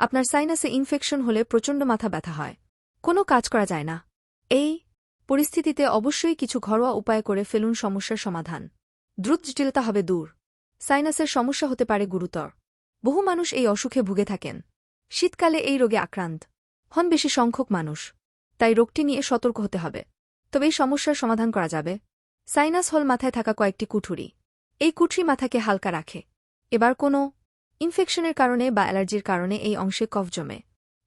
আপনার সাইনাসে ইনফেকশন হলে প্রচণ্ড মাথা ব্যথা হয়। কোনো কাজ করা যায় না। এই পরিস্থিতিতে অবশ্যই কিছু ঘরোয়া উপায় করে ফেলুন সমস্যার সমাধান। দ্রুত জটিলতা হবে দূর। সাইনাসের সমস্যা হতে পারে গুরুতর। বহু মানুষ এই অসুখে ভুগে থাকেন। শীতকালে এই রোগে আক্রান্ত। হন বেশি সংখ্যক মানুষ। তাই রোগটি নিয়ে সতর্ক হতে হবে। তবে এই সমস্যার সমাধান করা যাবে। সাইনাস হল মাথায় থাকা কয়েকটি কুঠুরি। এই কুঠরি মাথাকে হালকা রাখে। এবার কোনো ইনফেকশনের কারণে বা অ্যালার্জির কারণে এই অংশে কফ জমে।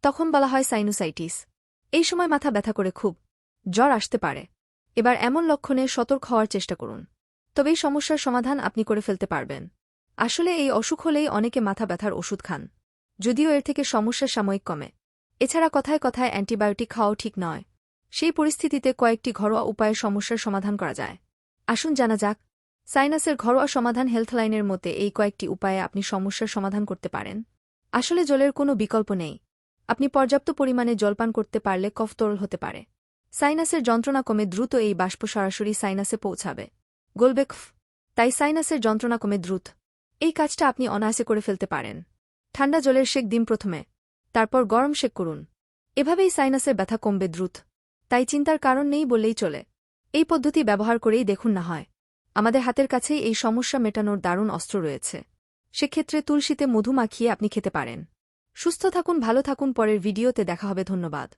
তখন বলা হয় সাইনোসাইটিস। এই সময় মাথা ব্যথা করে খুব। জ্বর আসতে পারে। এবার এমন লক্ষণে সতর্ক হওয়ার চেষ্টা করুন। তবে এই সমস্যার সমাধান আপনি করে ফেলতে পারবেন। আসলে এই অসুখ হলেই অনেকে মাথা ব্যথার ওষুধ খান। যদিও এর থেকে সমস্যা সাময়িক কমে। এছাড়া কথায় কথায় অ্যান্টিবায়োটিক খাওয়াও ঠিক নয়। সেই পরিস্থিতিতে কয়েকটি ঘরোয়া উপায়ে সমস্যার সমাধান করা যায়। আসুন জানা যাক সাইনাসের ঘরোয়া সমাধান হেলথলাইনের মতে এই কয়েকটি উপায়ে আপনি সমস্যার সমাধান করতে পারেন। আসলে জলের কোনো বিকল্প নেই। আপনি পর্যাপ্ত পরিমাণে জলপান করতে পারলে কফ তরল হতে পারে। সাইনাসের যন্ত্রণা কমে দ্রুত এই বাষ্প সরাসরি সাইনাসে পৌঁছাবে। গোলবেক, তাই সাইনাসের যন্ত্রণা কমে দ্রুত। এই কাজটা আপনি অনায়াসে করে ফেলতে পারেন। ঠান্ডা জলের শেক দিন প্রথমে। তারপর গরম শেক করুন। এভাবেই সাইনাসের ব্যথা কমবে দ্রুত। তাই চিন্তার কারণ নেই বললেই চলে। এই পদ্ধতি ব্যবহার করেই দেখুন না হয়। আমাদের হাতের কাছেই এই সমস্যা মেটানোর দারুণ অস্ত্র রয়েছে। সেক্ষেত্রে তুলসীতে মধু মাখিয়ে আপনি খেতে পারেন। সুস্থ থাকুন, ভালো থাকুন, পরের ভিডিওতে দেখা হবে, ধন্যবাদ।